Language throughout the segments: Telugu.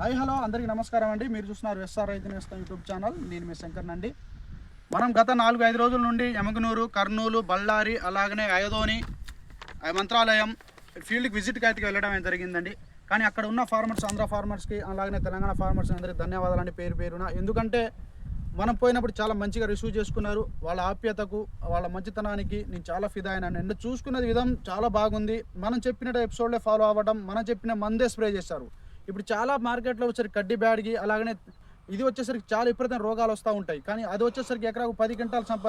హాయ్ హలో అందరికీ నమస్కారం అండి. మీరు చూస్తున్నారు ఎస్ఆర్ రైతు నేస్తం యూట్యూబ్ ఛానల్. నేను మీ శంకర్ అండి మనం గత నాలుగు ఐదు రోజుల నుండి యమగనూరు కర్నూలు బళ్ళారి అలాగనే అయోధోని ఆ మంత్రాలయం ఫీల్డ్కి విజిట్కి అయితే వెళ్ళడం జరిగిందండి. కానీ అక్కడ ఉన్న ఫార్మర్స్ ఆంధ్ర ఫార్మర్స్కి అలాగనే తెలంగాణ ఫార్మర్స్ అందరికీ ధన్యవాదాలండి పేరు పేరున. ఎందుకంటే మనం పోయినప్పుడు చాలా మంచిగా రిసీవ్ చేసుకున్నారు. వాళ్ళ ఆప్యతకు వాళ్ళ మంచితనానికి నేను చాలా ఫిదా అయినాను అండ్ చూసుకునే విధం చాలా బాగుంది. మనం చెప్పిన ఎపిసోడ్లే ఫాలో అవ్వడం మనం చెప్పిన మందే స్ప్రే చేశారు. ఇప్పుడు చాలా మార్కెట్లో వచ్చేసరికి కడ్డీ బ్యాడ్కి అలాగనే ఇది వచ్చేసరికి చాలా విపరీతమైన రోగాలు వస్తూ ఉంటాయి. కానీ అది వచ్చేసరికి ఎకరాకు పది గంటల సంప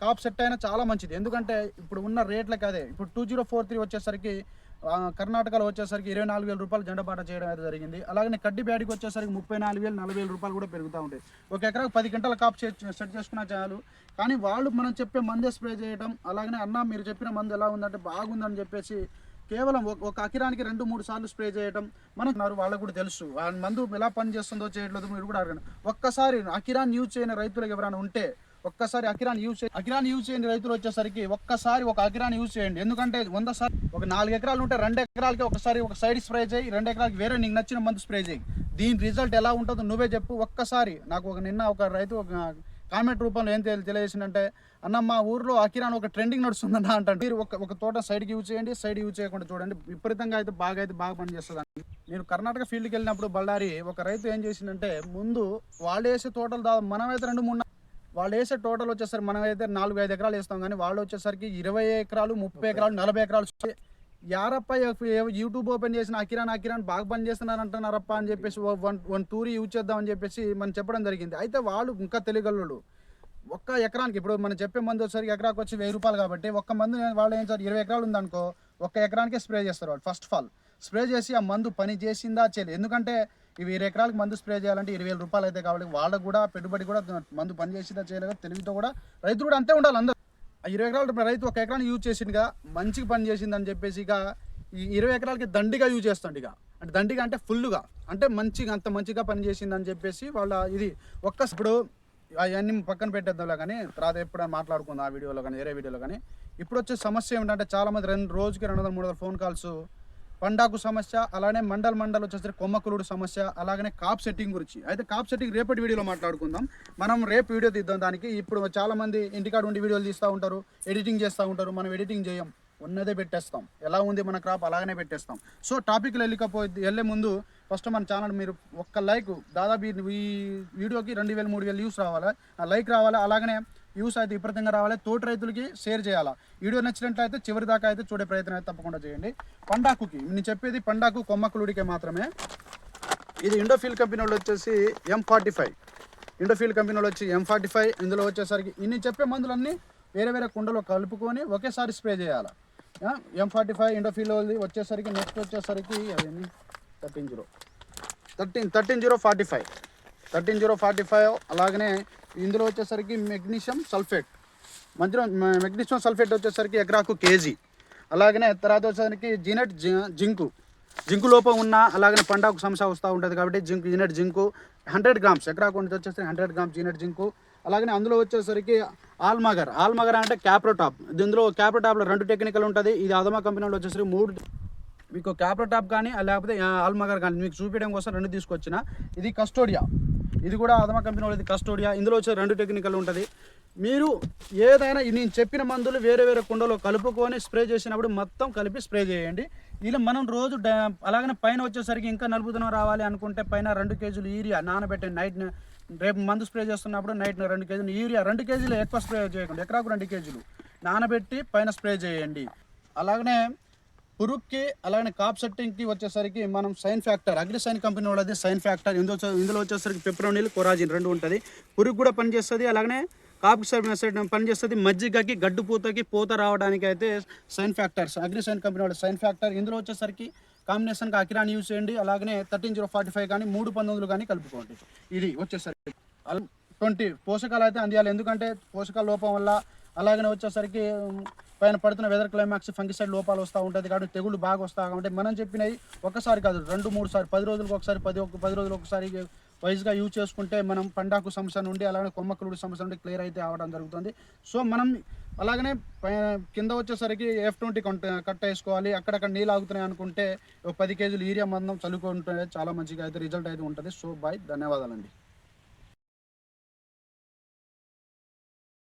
కాప్ సెట్ అయినా చాలా మంచిది. ఎందుకంటే ఇప్పుడు ఉన్న రేట్లకి అదే. ఇప్పుడు టూ జీరో ఫోర్ త్రీ వచ్చేసరికి కర్ణాటకలో వచ్చేసరికి ఇరవై నాలుగు వేల రూపాయలు జెండపాట చేయడం అయితే జరిగింది. అలాగే కడ్డి బ్యాడ్కి వచ్చేసరికి ముప్పై నాలుగు వేలు నలభై వేల రూపాయలు కూడా పెరుగుతూ ఉంటాయి. ఒక ఎకరాకు పది గంటల కాప్ సెట్ చేసుకున్నా చాలు. కానీ వాళ్ళు మనం చెప్పే మందే స్ప్రే చేయడం అలాగనే అన్న మీరు చెప్పిన మందు ఎలా ఉందంటే బాగుందని చెప్పేసి కేవలం ఒక- అకిరానికి రెండు మూడు సార్లు స్ప్రే చేయడం మనకు ఉన్నారు వాళ్ళకు కూడా తెలుసు. ఆ మందు ఎలా పని చేస్తుందో చేయట్లేదు మీరు కూడా అడగండి. ఒక్కసారి అకిరాన్ యూజ్ చేయని రైతులకు ఎవరైనా ఉంటే ఒక్కసారి అకిరాన్ యూజ్ చేయ అకిరాన్ యూజ్ చేయని రైతులు వచ్చేసరికి ఒక్కసారి ఒక అకిరాన్ యూజ్ చేయండి. ఎందుకంటే వంద సార్ ఒక నాలుగు ఎకరాలు ఉంటే రెండు ఎకరాలకి ఒకసారి ఒక సైడ్ స్ప్రే చేయి రెండు ఎకరాలకి వేరే నీకు నచ్చిన మందు స్ప్రే చేయి. దీని రిజల్ట్ ఎలా ఉంటుందో నువ్వే చెప్పు. ఒక్కసారి నాకు ఒక నిన్న ఒక రైతు ఒక కామెంట్ రూపంలో ఏం తెలియజేసిందంటే అన్న మా ఊర్లో అకిరాన్ ఒక ట్రెండింగ్ నడుస్తుందన్న అంటే మీరు ఒక ఒక తోట సైడ్కి యూజ్ చేయండి సైడ్ యూజ్ చేయకుండా చూడండి. విపరీతంగా అయితే బాగా అయితే బాగా పనిచేస్తుంది నేను కర్ణాటక ఫీల్డ్కి వెళ్ళినప్పుడు బళ్ళారి ఒక రైతు ఏం చేసిందంటే ముందు వాళ్ళు వేసే తోటలు దా మనమైతే రెండు మూడు వాళ్ళు వేసే టోటల్ వచ్చేసరికి మనం అయితే నాలుగు ఐదు ఎకరాలు వేస్తాం. కానీ వాళ్ళు వచ్చేసరికి ఇరవై ఎకరాలు ముప్పై ఎకరాలు నలభై ఎకరాలు యారప్ప యూట్యూబ్ ఓపెన్ చేసిన అకిరాన్ అకిరాన్ బాగా పని చేస్తున్నారు అంటున్నారప్ప అని చెప్పేసి వన్ వన్ టూర్ యూజ్ చేద్దాం అని చెప్పేసి మనం చెప్పడం జరిగింది. అయితే వాళ్ళు ఇంకా తెలియగలడు ఒక్క ఎకరానికి ఇప్పుడు మనం చెప్పే మందు వచ్చేసరికి ఎకరాకి వచ్చి వెయ్యి రూపాయలు కాబట్టి ఒక్క మందు వాళ్ళు ఏం సార్ ఇరవై ఎకరాలు ఉందనుకో ఒక్క ఎకరానికే స్ప్రే చేస్తారు వాళ్ళు ఫస్ట్ ఆఫ్ ఆల్ స్ప్రే చేసి ఆ మందు పని చేసిందా? చేయలేదు. ఎందుకంటే ఇవి ఇరవై ఎకరాలకు మందు స్ప్రే చేయాలంటే ఇరవై వేల రూపాయలు అయితే కాబట్టి వాళ్ళకు కూడా పెట్టుబడి కూడా మందు పని చేసిందా? చేయలేదా? తెలివితో కూడా రైతు కూడా అంతే ఉండాలి అందరూ. ఇరవై ఎకరాలు రైతు ఒక ఎకరాన్ని యూజ్ చేసిందిగా మంచిగా పని చేసిందని చెప్పేసి ఇక ఈ ఇరవై ఎకరాలకి దండిగా యూజ్ చేస్తాడు ఇక. అంటే దండిగా అంటే ఫుల్గా అంటే మంచిగా అంత మంచిగా పని చేసిందని చెప్పేసి వాళ్ళ ఇది ఒక్క ఇప్పుడు అవన్నీ పక్కన పెట్టేద్దాంలో కానీ తర్వాత ఎప్పుడైనా మాట్లాడుకుందాం ఆ వీడియోలో కానీ వేరే వీడియోలో కానీ. ఇప్పుడు వచ్చే సమస్య ఏమిటంటే చాలామంది రెండు రోజుకి రెండు వందల మూడు వందల ఫోన్ కాల్స్ పండాకు సమస్య అలానే మండల్ మండల్ వచ్చేసరికి కొమ్మకులుడు సమస్య అలాగనే కాప్ సెట్టింగ్ గురించి. అయితే కాప్ సెట్టింగ్ రేపటి వీడియోలో మాట్లాడుకుందాం. మనం రేపు వీడియో తీద్దాం దానికి. ఇప్పుడు చాలామంది ఇంటికాడ ఉండి వీడియోలు తీస్తూ ఉంటారు ఎడిటింగ్ చేస్తూ ఉంటారు మనం ఎడిటింగ్ చేయం. ఉన్నదే పెట్టేస్తాం. ఎలా ఉంది మన క్రాప్ అలాగనే పెట్టేస్తాం. సో టాపిక్లు వెళ్ళకపోతే వెళ్ళే ముందు ఫస్ట్ మన ఛానల్ మీరు ఒక్క లైక్ దాదాపు ఈ- వీడియోకి రెండు వేలు మూడు వేలు వ్యూస్ రావాలి? ఆ లైక్ రావాలి? అలాగనే వ్యూస్ అయితే విపరీతంగా రావాలి. తోటి రైతులకి షేర్ చేయాలా? వీడియో నచ్చినట్లయితే చివరి దాకా అయితే చూడే ప్రయత్నం అయితే తప్పకుండా చేయండి. పండాకుకి నేను చెప్పేది పండాకు కొమ్మకులుడికే మాత్రమే. ఇది ఇండోఫీల్ కంపెనీ వాళ్ళు వచ్చేసి M forty five Indofil company వాళ్ళు వచ్చి ఎం ఫార్టీ ఫైవ్ ఇందులో వచ్చేసరికి ఇన్ని చెప్పే మందులన్నీ వేరే వేరే కుండలో కలుపుకొని ఒకేసారి స్ప్రే చేయాలి? ఎం ఫార్టీ ఫైవ్ ఇండోఫీల్ వచ్చేసరికి నెక్స్ట్ వచ్చేసరికి అదేంటి thirteen zero thirteen thirteen zero forty five thirteen zero forty five అలాగనే ఇందులో వచ్చేసరికి మెగ్నీషియం సల్ఫేట్. మధ్యలో మెగ్నీషియం సల్ఫేట్ వచ్చేసరికి ఎకరాకు కేజీ. అలాగనే తర్వాత వచ్చేసరికి జీనెట్ జింకు. జింకు లోపం ఉన్న అలాగనే పండాకు సమస్య వస్తూ ఉంటుంది కాబట్టి జింకు జీనెట్ జింకు హండ్రెడ్ గ్రామ్స్. ఎకరాకు ఉంటుంది వచ్చేసరికి హండ్రెడ్ గ్రామ్స్ జీనెట్ జింకు. అలాగనే అందులో వచ్చేసరికి ఆల్మగర్. ఆల్మగర్ అంటే క్యాప్రోటాప్. ఇందులో క్యాప్రోటాప్లో రెండు టెక్నికల్ ఉంటుంది. ఇది అదమా కంపెనీలో వచ్చేసరికి మూడు మీకు క్యాప్రోటాప్ కానీ లేకపోతే ఆల్మగర్ కానీ మీకు చూపించడం కోసం రెండు తీసుకొచ్చిన. ఇది కస్టోడియా. ఇది కూడా అదమ కంపెనీ వాళ్ళది కస్టోడియా. ఇందులో వచ్చే రెండు టెక్నికల్ ఉంటుంది. మీరు ఏదైనా నేను చెప్పిన మందులు వేరే వేరే కుండలో కలుపుకొని స్ప్రే చేసినప్పుడు మొత్తం కలిపి స్ప్రే చేయండి. ఇలా మనం రోజు అలాగనే పైన వచ్చేసరికి ఇంకా నలుపుదనం రావాలి అనుకుంటే పైన రెండు కేజీలు యూరియా నానబెట్టే నైట్ రేపు మందు స్ప్రే చేస్తున్నప్పుడు నైట్ రెండు కేజీలు యూరియా రెండు కేజీలు ఎక్కువ స్ప్రే చేయకండి ఎకరాకు రెండు కేజీలు నానబెట్టి పైన స్ప్రే చేయండి. అలాగనే పురుక్కి అలాగే కాప్ సెట్టింగ్కి వచ్చేసరికి మనం sign factor agri sign company వాళ్ళది సైన్ ఫ్యాక్టర్. ఇందులో ఇందులో వచ్చేసరికి పెప్రోనిల్ కొరాజిన్ రెండు ఉంటుంది. పురుగు కూడా పనిచేస్తుంది అలాగనే కాపు సైడ్ పనిచేస్తుంది. మజ్జిగకి గడ్డు పూతకి పూత రావడానికి అయితే sign factors agri sign company వాళ్ళ సైన్ ఫ్యాక్టర్. ఇందులో వచ్చేసరికి కాంబినేషన్కి అకిరాని యూస్ చేయండి అలాగనే థర్టీన్ జీరో ఫార్టీ ఫైవ్ కానీ మూడు పంతొమ్మిదిలు కానీ కలుపుకోండి. ఇది వచ్చేసరికి ట్వంటీ పోషకాలు అయితే అందియాలి. ఎందుకంటే పోషకాల లోపం వల్ల అలాగనే వచ్చేసరికి పైన పడుతున్న వెదర్ క్లైమాక్స్ ఫంగిసైడ్ లోపాలు వస్తూ ఉంటుంది కాబట్టి తెగుళ్ళు బాగా వస్తాయి ఉంటాయి మనం చెప్పినవి ఒకసారి కాదు రెండు మూడు సార్లు పది రోజులకు ఒకసారి పది ఒక పది రోజులకు ఒకసారి వైజ్గా యూజ్ చేసుకుంటే మనం పండాకు సమస్య నుండి అలాగే కొమ్మకులుడు సమస్య నుండి క్లియర్ అయితే అవడం జరుగుతుంది. సో మనం అలాగనే కింద వచ్చేసరికి ఎఫ్ ట్వంటీ కట్ వేసుకోవాలి. అక్కడక్కడ నీళ్ళు ఆగుతున్నాయి అనుకుంటే ఒక పది కేజీలు ఈరియా మందం చల్లుకుంటే చాలా మంచిగా అయితే రిజల్ట్ అయితే ఉంటుంది. సో బాయ్ ధన్యవాదాలండి.